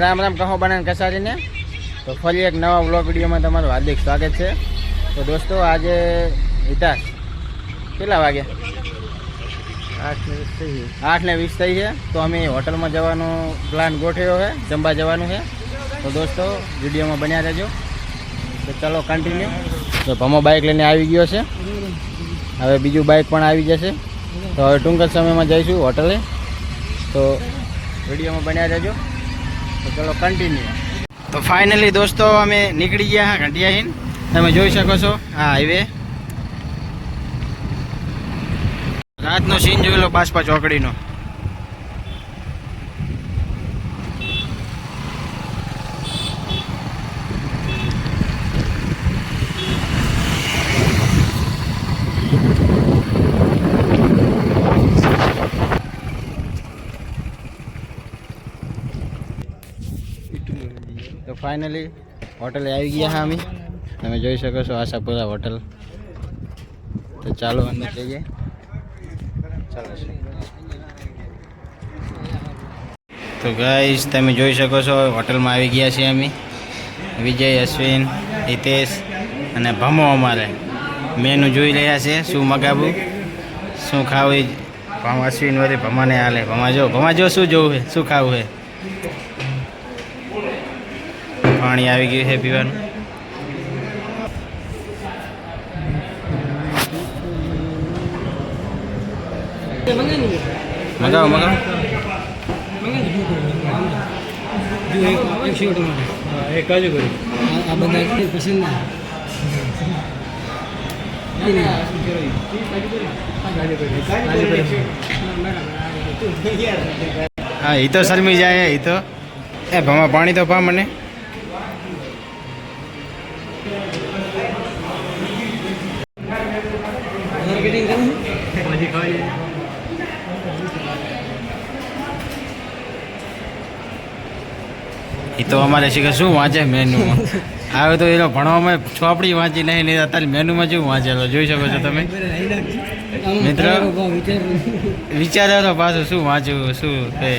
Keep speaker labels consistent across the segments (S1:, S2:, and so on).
S1: રામ રામ કહો બનાને કસારીને તો ફરી એક નવા વ્લોગ વિડીયોમાં તમારું હાર્દિક સ્વાગત છે. તો દોસ્તો, આજે હિતાશ કેટલા વાગે? આઠ ને વીસ થઈ છે. તો અમે હોટલમાં જવાનો પ્લાન ગોઠવ્યો છે, જમવા જવાનું છે. તો દોસ્તો, વિડીયોમાં બન્યા રહેજો. તો ચલો કન્ટિન્યુ તો ભમો બાઇક લઈને આવી ગયો છે. હવે બીજું બાઇક પણ આવી જશે. તો હવે ટૂંક જ સમયમાં જઈશું હોટલે. તો વિડીયોમાં બન્યા રહેજો. તો ચલો કન્ટિન્યુ તો ફાઇનલી દોસ્તો અમે નીકળી ગયા હા ઘંટિયાહીન તમે જોઈ શકો છો આ હાઈવે રાતનો સીન જોયેલો બાસપા ચોકડીનો તો ફાઇનલી હોટલે આવી ગયા હા અમે. તમે જોઈ શકો છો આશાપુરા હોટલ તો ચાલો અંદર જઈએ. ચાલો તો ગાઈશ તમે જોઈ શકો છો હોટલમાં આવી ગયા છીએ અમે. વિજય, અશ્વિન, હિતેશ અને ભમો અમારે. મેનુ જોઈ રહ્યા છે, શું મગાવું શું ખાવું? અશ્વિન વળી ભમાને હાલે. ભમા, જો ભમા, જો, શું જોવું છે? શું ખાવું છે? પાણી આવી ગયું છે પીવાનું. મગાવો મગાવો.
S2: એક
S1: હા એ તો શરમી જાય એ તો. એ, ભમા, પાણી તો પા મને. એ તો અમારે શીખે શું વાંચે મેનુમાં? આવે તો એનો ભણવામાં ચોપડી વાંચી નહીં નહીં અત્યારે મેનુમાં શું વાંચેલો? જોઈ શકો છો તમે. મિત્ર. વિચારો તો પાછું શું વાંચવું, શું તે?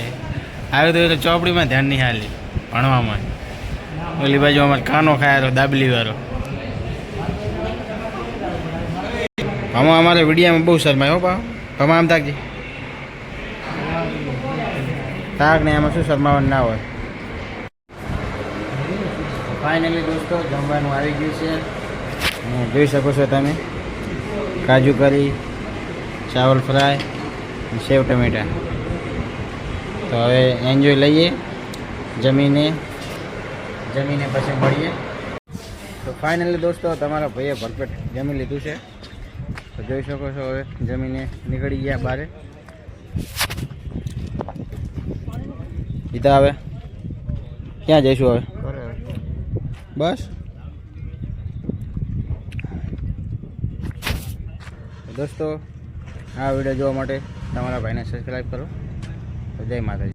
S1: આવે તો એટલે ચોપડીમાં ધ્યાન નહીં હાલી ભણવામાં. ઓલી બાજુ અમારે કાનો ખાયારો દાબલી વાળો. આમાં અમારે વિડીયામાં બહુ શરમાય હો પા ભમા આમ તાકજી તાક ને એમાં શું શરમાવાનું ના હોય. ફાઇનલી દોસ્તો જમવાનું આવી ગયું છે. જોઈ શકો છો તમે. કાજુ કરી ચાવલ ફ્રાય સેવ ટમેટા. તો હવે એન્જોય લઈએ જમીને. જમીને પછી મળીએ. તો ફાઇનલી દોસ્તો, તમારા ભાઈએ ભરપેટ જમી લીધું છે. તો જોઈ શકો છો હવે, જમીને નીકળી ગયા બારે. સીધા હવે? ક્યાં જઈશું હવે? બસ? દોસ્તો, આ વીડિયો જોવા માટે તમારા ભાઈને સબસ્ક્રાઈબ કરો. તો જય માતાજી.